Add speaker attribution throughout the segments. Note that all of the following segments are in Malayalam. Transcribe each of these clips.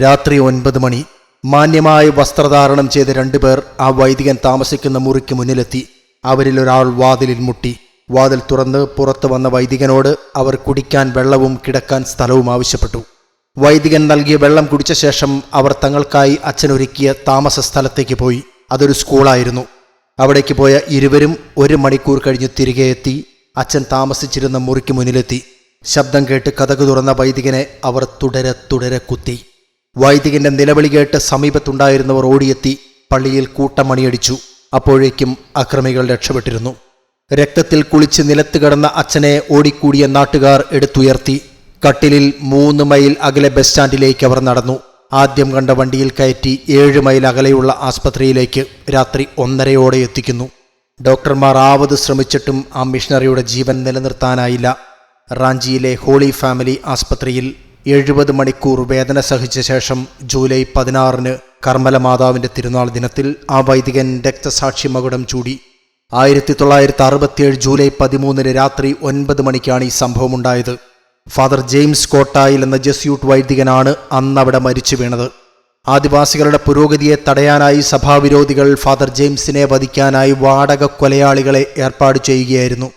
Speaker 1: രാത്രി ഒൻപത് മണി. മാന്യമായ വസ്ത്രധാരണം ചെയ്ത രണ്ടുപേർ ആ വൈദികൻ താമസിക്കുന്ന മുറിക്ക് മുന്നിലെത്തി. അവരിൽ ഒരാൾ വാതിലിൽ മുട്ടി. വാതിൽ തുറന്ന് പുറത്തു വന്ന വൈദികനോട് അവർ കുടിക്കാൻ വെള്ളവും കിടക്കാൻ സ്ഥലവും ആവശ്യപ്പെട്ടു. വൈദികൻ നൽകിയ വെള്ളം കുടിച്ച ശേഷം അവർ തങ്ങൾക്കായി അച്ഛനൊരുക്കിയ താമസ സ്ഥലത്തേക്ക് പോയി. അതൊരു സ്കൂളായിരുന്നു. അവിടേക്ക് പോയ ഇരുവരും ഒരു മണിക്കൂർ കഴിഞ്ഞ് തിരികെ എത്തി. അച്ഛൻ താമസിച്ചിരുന്ന മുറിക്ക് മുന്നിലെത്തി. ശബ്ദം കേട്ട് കഥകു തുറന്ന വൈദികനെ അവർ തുടരെ തുടരെ കുത്തി. വൈദികന്റെ നിലവിളി കേട്ട് സമീപത്തുണ്ടായിരുന്നവർ ഓടിയെത്തി പള്ളിയിൽ കൂട്ടമണിയടിച്ചു. അപ്പോഴേക്കും അക്രമികൾ രക്ഷപ്പെട്ടിരുന്നു. രക്തത്തിൽ കുളിച്ച് നിലത്ത് കിടന്ന അച്ഛനെ ഓടിക്കൂടിയ നാട്ടുകാർ എടുത്തുയർത്തി. കട്ടിലിൽ മൂന്ന് മൈൽ അകലെ ബസ് സ്റ്റാൻഡിലേക്ക് അവർ നടന്നു. ആദ്യം കണ്ട വണ്ടിയിൽ കയറ്റി ഏഴ് മൈൽ അകലെയുള്ള ആസ്പത്രിയിലേക്ക് രാത്രി ഒന്നരയോടെ എത്തിക്കുന്നു. ഡോക്ടർമാർ ആവത് ശ്രമിച്ചിട്ടും ആ മിഷണറിയുടെ ജീവൻ നിലനിർത്താനായില്ല. റാഞ്ചിയിലെ ഹോളി ഫാമിലി ആസ്പത്രിയിൽ എഴുപത് മണിക്കൂർ വേദന സഹിച്ച ശേഷം ജൂലൈ പതിനാറിന് കർമ്മല മാതാവിന്റെ തിരുനാൾ ദിനത്തിൽ ആ വൈദികൻ രക്തസാക്ഷി മകുടം ചൂടി. ആയിരത്തി തൊള്ളായിരത്തി അറുപത്തിയേഴ് ജൂലൈ പതിമൂന്നിന് രാത്രി ഒൻപത് മണിക്കാണ് ഈ സംഭവമുണ്ടായത്. ഫാദർ ജെയിംസ് കോട്ടായിൽ എന്ന ജസ്യൂട്ട് വൈദികനാണ് അന്ന് അവിടെ മരിച്ചു വീണത്. ആദിവാസികളുടെ പുരോഗതിയെ തടയാനായി സഭാവിരോധികൾ ഫാദർ ജെയിംസിനെ വധിക്കാനായി വാടക കൊലയാളികളെ ഏർപ്പാട് ചെയ്യുകയായിരുന്നു.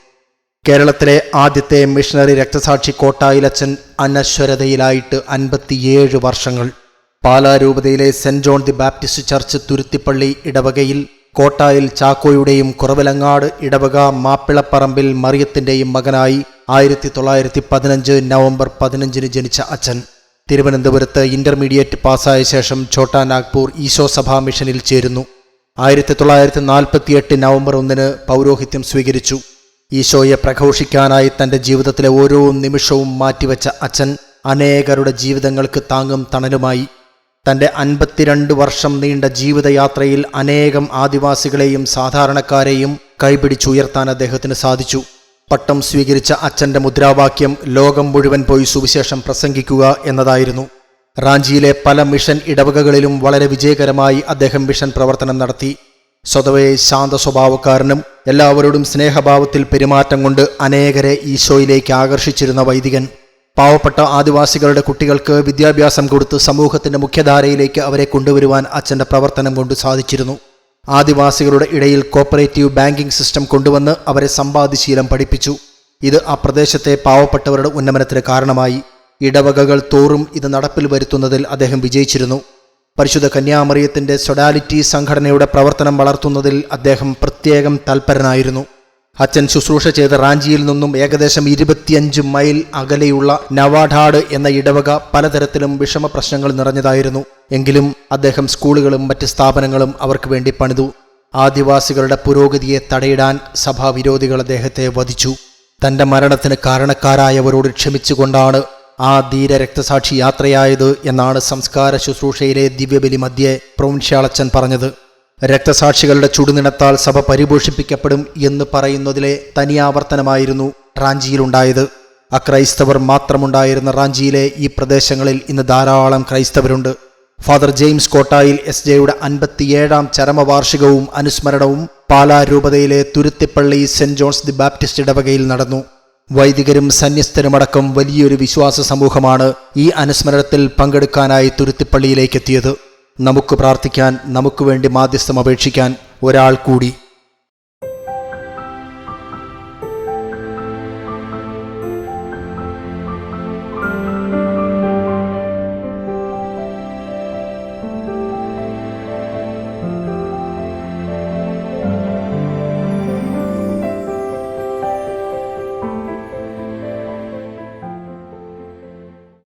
Speaker 1: കേരളത്തിലെ ആദ്യത്തെ മിഷണറി രക്തസാക്ഷി കോട്ടായിലച്ചൻ അനശ്വരതയിലായിട്ട് അൻപത്തിയേഴ് വർഷങ്ങൾ. പാലാരൂപതയിലെ Saint John the Baptist church Thuruthippally ഇടവകയിൽ കോട്ടായിൽ ചാക്കോയുടെയും കുറവിലങ്ങാട് ഇടവക മാപ്പിളപ്പറമ്പിൽ മറിയത്തിന്റെയും മകനായി ആയിരത്തി തൊള്ളായിരത്തി പതിനഞ്ച് നവംബർ പതിനഞ്ചിന് ജനിച്ച അച്ഛൻ. തിരുവനന്തപുരത്ത് ഇന്റർമീഡിയറ്റ് പാസ്സായ ശേഷം ഛോട്ടാ നാഗ്പൂർ ഈശോ സഭാ മിഷനിൽ ചേരുന്നു. ആയിരത്തി തൊള്ളായിരത്തി നാൽപ്പത്തിയെട്ട് നവംബർ ഒന്നിന് പൗരോഹിത്യം സ്വീകരിച്ചു. ഈശോയെ പ്രഘോഷിക്കാനായി തന്റെ ജീവിതത്തിലെ ഓരോ നിമിഷവും മാറ്റിവെച്ച അച്ഛൻ അനേകരുടെ ജീവിതങ്ങൾക്ക് താങ്ങും തണലുമായി തന്റെ അൻപത്തിരണ്ട് വർഷം നീണ്ട ജീവിതയാത്രയിൽ അനേകം ആദിവാസികളെയും സാധാരണക്കാരെയും കൈപിടിച്ചുയർത്താൻ അദ്ദേഹത്തിന് സാധിച്ചു. പട്ടം സ്വീകരിച്ച അച്ഛന്റെ മുദ്രാവാക്യം ലോകം മുഴുവൻ പോയി സുവിശേഷം പ്രസംഗിക്കുക എന്നതായിരുന്നു. റാഞ്ചിയിലെ പല മിഷൻ ഇടവകകളിലും വളരെ വിജയകരമായി അദ്ദേഹം മിഷൻ പ്രവർത്തനം നടത്തി. സ്വതവേ ശാന്ത സ്വഭാവക്കാരനും എല്ലാവരോടും സ്നേഹഭാവത്തിൽ പെരുമാറ്റം കൊണ്ട് അനേകരെ ഈശോയിലേക്ക് ആകർഷിച്ചിരുന്ന വൈദികൻ. പാവപ്പെട്ട ആദിവാസികളുടെ കുട്ടികൾക്ക് വിദ്യാഭ്യാസം കൊടുത്ത് സമൂഹത്തിന്റെ മുഖ്യധാരയിലേക്ക് അവരെ കൊണ്ടുവരുവാൻ അച്ഛന്റെ പ്രവർത്തനം കൊണ്ട് സാധിച്ചിരുന്നു. ആദിവാസികളുടെ ഇടയിൽ കോപ്പറേറ്റീവ് ബാങ്കിംഗ് സിസ്റ്റം കൊണ്ടുവന്ന് അവരെ സമ്പാദ്യശീലം പഠിപ്പിച്ചു. ഇത് ആ പ്രദേശത്തെ പാവപ്പെട്ടവരുടെ ഉന്നമനത്തിന് കാരണമായി. ഇടവകകൾ തോറും ഇത് നടപ്പിൽ വരുത്തുന്നതിൽ അദ്ദേഹം വിജയിച്ചിരുന്നു. പരിശുദ്ധ കന്യാമറിയത്തിന്റെ സൊഡാലിറ്റി സംഘടനയുടെ പ്രവർത്തനം വളർത്തുന്നതിൽ അദ്ദേഹം പ്രത്യേകം തൽപരനായിരുന്നു. അച്ഛൻ ശുശ്രൂഷ ചെയ്ത റാഞ്ചിയിൽ നിന്നും ഏകദേശം ഇരുപത്തിയഞ്ച് മൈൽ അകലെയുള്ള നവാഡാഡ് എന്ന ഇടവക പലതരത്തിലും വിഷമ പ്രശ്നങ്ങൾ നിറഞ്ഞതായിരുന്നു. എങ്കിലും അദ്ദേഹം സ്കൂളുകളും മറ്റ് സ്ഥാപനങ്ങളും അവർക്ക് വേണ്ടി പണിതു. ആദിവാസികളുടെ പുരോഗതിയെ തടയിടാൻ സഭാവിരോധികൾ അദ്ദേഹത്തെ വധിച്ചു. തന്റെ മരണത്തിന് കാരണക്കാരായവരോട് ക്ഷമിച്ചുകൊണ്ടാണ് ആ ധീര രക്തസാക്ഷി യാത്രയായത് എന്നാണ് സംസ്കാര ശുശ്രൂഷയിലെ ദിവ്യബലി മധ്യേ പ്രൊവിൻഷ്യാളച്ചൻ പറഞ്ഞത്. രക്തസാക്ഷികളുടെ ചുടുനിണത്താൽ സഭ പരിപോഷിപ്പിക്കപ്പെടും എന്ന് പറയുന്നതിലെ തനിയാവർത്തനമായിരുന്നു റാഞ്ചിയിലുണ്ടായത്. അക്രൈസ്തവർ മാത്രമുണ്ടായിരുന്ന റാഞ്ചിയിലെ ഈ പ്രദേശങ്ങളിൽ ഇന്ന് ധാരാളം ക്രൈസ്തവരുണ്ട്. ഫാദർ ജെയിംസ് കോട്ടായിൽ എസ് ജെയുടെ അൻപത്തിയേഴാം ചരമവാർഷികവും അനുസ്മരണവും പാലാ രൂപതയിലെ Thuruthippally saint John's the Baptist ഇടവകയിൽ നടന്നു. വൈദികരും സന്യസ്തരുമടക്കം വലിയൊരു വിശ്വാസ സമൂഹമാണ് ഈ അനുസ്മരണത്തിൽ പങ്കെടുക്കാനായി തുരുത്തിപ്പള്ളിയിലേക്കെത്തിയത്. നമുക്ക് പ്രാർത്ഥിക്കാൻ നമുക്ക് വേണ്ടി മാധ്യസ്ഥം അപേക്ഷിക്കാൻ ഒരാൾ കൂടി.